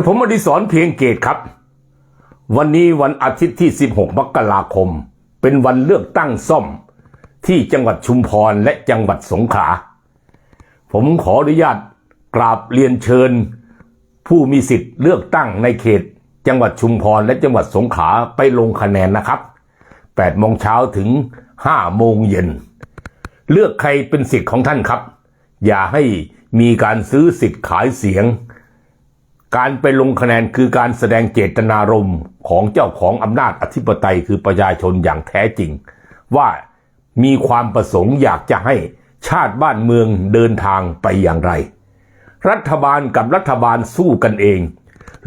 กับผมอดิศรเพียงเกตครับ วันนี้วันอาทิตย์ที่ 16 มกราคม เป็นวันเลือกตั้งซ่อม ที่จังหวัดชุมพรและจังหวัดสงขลาผมขออนุญาตกราบเรียนเชิญ ผู้มีสิทธิ์เลือกตั้งในเขต จังหวัดชุมพรและจังหวัดสงขลาไปลงคะแนนนะครับ8โมงเช้าถึง5โมงเย็น เลือกใครเป็นสิทธิ์ของท่านครับ อย่าให้มีการซื้อสิทธิ์ขายเสียง การไปลงคะแนนคือการแสดงเจตนารมณ์ของเจ้าของอำนาจอธิปไตยคือประชาชนอย่างแท้จริง ว่ามีความประสงค์อยากจะให้ชาติบ้านเมืองเดินทางไปอย่างไร รัฐบาลกับรัฐบาลสู้กันเอง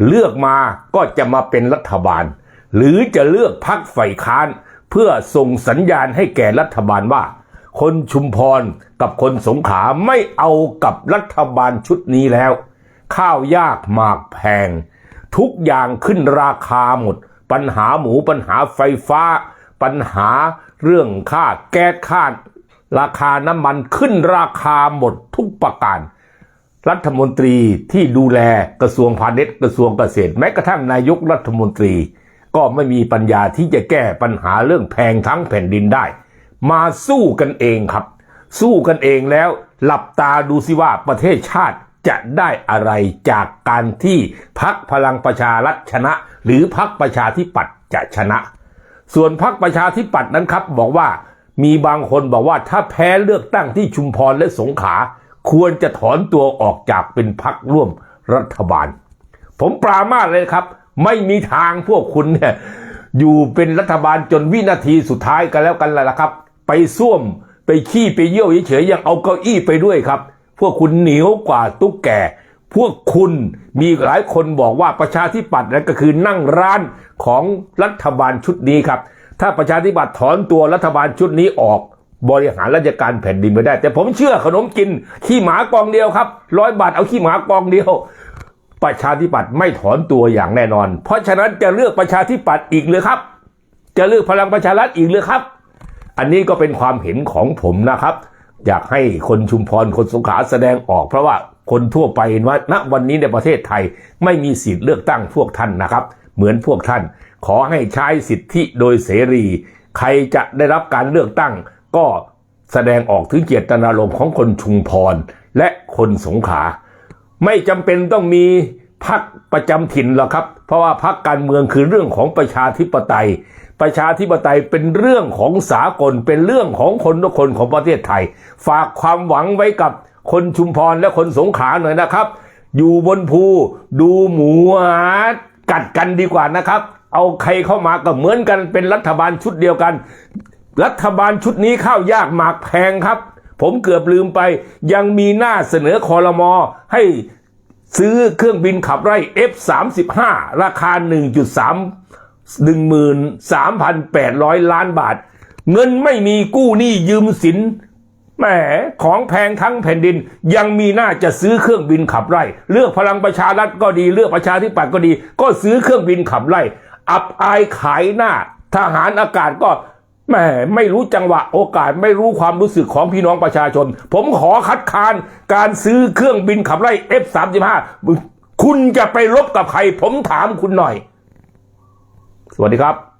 เลือกมาก็จะมาเป็นรัฐบาล หรือจะเลือกพักฝ่ายค้าน เพื่อส่งสัญญาณให้แก่รัฐบาลว่า คนชุมพรกับคนสงขลาไม่เอากับรัฐบาลชุดนี้แล้ว ข้าวยากหมากแพง ทุกอย่างขึ้นราคาหมด ปัญหาหมูปัญหาไฟฟ้า ปัญหาเรื่องค่าแก๊สค่าราคาน้ำมันขึ้นราคาหมดทุกประการ รัฐมนตรีที่ดูแลกระทรวงพาณิชย์กระทรวงเกษตร แม้กระทั่งนายกรัฐมนตรี ก็ไม่มีปัญญาที่จะแก้ปัญหาเรื่องแพงทั้งแผ่นดินได้ มาสู้กันเองครับ สู้กันเองแล้วหลับตาดูสิว่าประเทศชาติ จะได้อะไรจากการที่พักพลังประชารัฐชนะ หรือพักประชาธิปัตย์จะชนะ ส่วนพักประชาธิปัตย์นั้นครับบอกว่ามีบางคนบอกว่าถ้าแพ้เลือกตั้งที่ชุมพรและสงขลาควรจะถอนตัวออกจากเป็นพักร่วมรัฐบาล ผมปรามาสเลยครับ ไม่มีทางพวกคุณเนี่ยอยู่เป็นรัฐบาลจนวินาทีสุดท้ายกันแล้วกันแหละครับ ไปส้วมไปขี้ไปเยี่ยวเฉยๆยังเอาเก้าอี้ไปด้วยครับ พวกคุณเหนียวกว่าตุ๊กแก พวกคุณมีหลายคนบอกว่าประชาธิปัตย์นั่นก็คือนั่งร้านของรัฐบาลชุดนี้ครับ ถ้าประชาธิปัตย์ถอนตัวรัฐบาลชุดนี้ออกบริหารราชการแผ่นดินไม่ได้ แต่ผมเชื่อขนมกินขี้หมากองเดียวครับร้อยบาทเอาขี้หมากองเดียว ประชาธิปัตย์ไม่ถอนตัวอย่างแน่นอน เพราะฉะนั้นจะเลือกประชาธิปัตย์อีกเลยครับ จะเลือกพลังประชารัฐอีกเลยครับ อันนี้ก็เป็นความเห็นของผมนะครับ อยากให้คนชุมพรคนสงขลาแสดงออกเพราะว่าคนทั่วไปเห็นว่าณวันนี้ในประเทศไทยไม่มีสิทธิ์เลือกตั้งพวกท่านนะครับ เหมือนพวกท่าน ขอให้ใช้สิทธิโดยเสรี ใครจะได้รับการเลือกตั้ง ก็แสดงออกถึงเจตนารมณ์ของคนชุมพรและคนสงขลาไม่จำเป็นต้องมีพักประจำถิ่นหรอกครับ เพราะว่าพักการเมืองคือเรื่องของประชาธิปไตย ประชาธิปไตยเป็นเรื่องของสากลเป็นเรื่องของคนทุกคนของประเทศไทย ฝากความหวังไว้กับคนชุมพรและคนสงขลาหน่อยนะครับ อยู่บนภูดูหมูหากัดกันดีกว่านะครับ เอาใครเข้ามาก็เหมือนกันเป็นรัฐบาลชุดเดียวกัน รัฐบาลชุดนี้ข้าวยากหมากแพงครับ ผมเกือบลืมไป ยังมีหน้าเสนอคอรมอให้ซื้อเครื่องบินขับไล่ F35 ราคา 1.3 13,800ล้านบาท เงินไม่มีกู้หนี้ยืมสินแหมของแพงทั้งแผ่นดินยังมีหน้าจะซื้อเครื่องบินขับไล่ เลือกพลังประชารัฐก็ดีเลือกประชาธิปัตย์ก็ดี ก็ซื้อเครื่องบินขับไล่ อับอายขายหน้า ทหารอากาศก็แหมไม่รู้จังหวะโอกาสไม่รู้ความรู้สึกของพี่น้องประชาชน ผมขอคัดค้านการซื้อเครื่องบินขับไล่ F35 คุณจะไปรบกับใคร ผมถามคุณหน่อย สวัสดีครับ